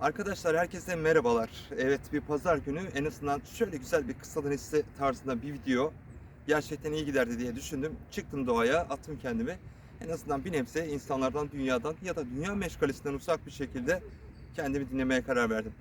Arkadaşlar herkese merhabalar. Evet bir pazar günü en azından şöyle güzel bir kısa liste tarzında bir video gerçekten iyi giderdi diye düşündüm. Çıktım doğaya, attım kendimi. En azından bir nebze insanlardan, dünyadan ya da dünya meşgalesinden uzak bir şekilde kendimi dinlemeye karar verdim.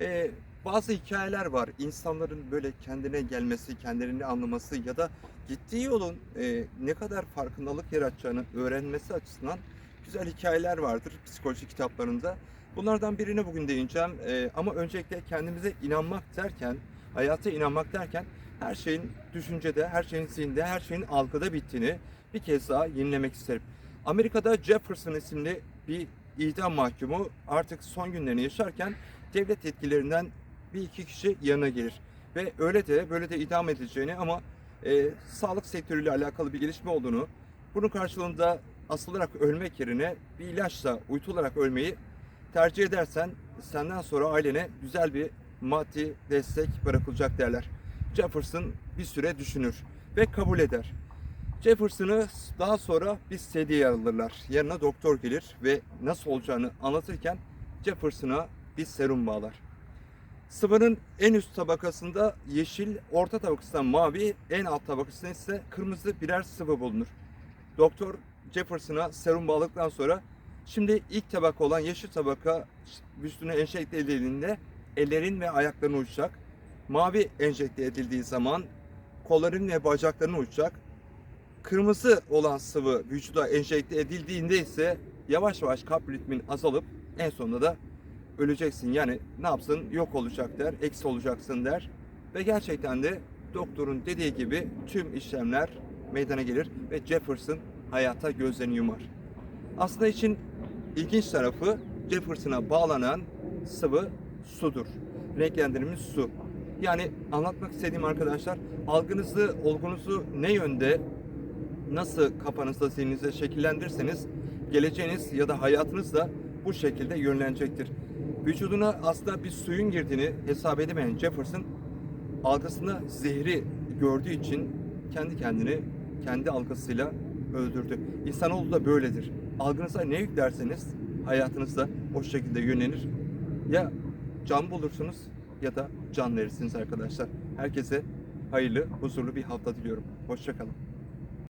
Ee, bazı hikayeler var. İnsanların böyle kendine gelmesi, kendilerini anlaması ya da gittiği yolun e, ne kadar farkındalık yaratacağını öğrenmesi açısından güzel hikayeler vardır psikoloji kitaplarında. Bunlardan birini bugün değineceğim Ee, ama öncelikle kendimize inanmak derken, hayata inanmak derken her şeyin düşüncede, her şeyin zihinde, her şeyin algıda bittiğini bir kez daha yenilemek isterim. Amerika'da Jefferson isimli bir idam mahkumu artık son günlerini yaşarken devlet yetkililerinden bir iki kişi yanına gelir. Ve öyle de böyle de idam edileceğini ama e, sağlık sektörüyle alakalı bir gelişme olduğunu, bunun karşılığında asılarak ölmek yerine bir ilaçla uyutularak ölmeyi tercih edersen senden sonra ailene güzel bir maddi destek bırakılacak derler. Jefferson bir süre düşünür ve kabul eder. Jefferson'ı daha sonra bir sedyeye alırlar. Yanına doktor gelir ve nasıl olacağını anlatırken Jefferson'a bir serum bağlar. Sıvının en üst tabakasında yeşil, orta tabakasında mavi, en alt tabakasında ise kırmızı birer sıvı bulunur. Doktor Jefferson'a serum bağladıktan sonra şimdi ilk tabaka olan yeşil tabaka üstüne enjekte edildiğinde ellerin ve ayakların uçacak. Mavi enjekte edildiği zaman kolların ve bacakların uçacak. Kırmızı olan sıvı vücuda enjekte edildiğinde ise yavaş yavaş kalp ritmin azalıp en sonunda da öleceksin. Yani ne yapsın yok olacak der, eksi olacaksın der. Ve gerçekten de doktorun dediği gibi tüm işlemler meydana gelir ve Jefferson hayata gözlerini yumar. Aslında için ilginç tarafı Jefferson'a bağlanan sıvı sudur. Renklendirmiş su. Yani anlatmak istediğim arkadaşlar algınızı, olgunuzu ne yönde nasıl kafanızda, zihninizde şekillendirirseniz geleceğiniz ya da hayatınız da bu şekilde yönlenecektir. Vücuduna aslında bir suyun girdiğini hesap edemeyen Jefferson algısında zehri gördüğü için kendi kendini kendi algısıyla öldürdü. İnsanoğlu da böyledir. Algınıza ne yüklerseniz hayatınız da o şekilde yönlenir. Ya can bulursunuz ya da can verirsiniz arkadaşlar. Herkese hayırlı, huzurlu bir hafta diliyorum. Hoşçakalın.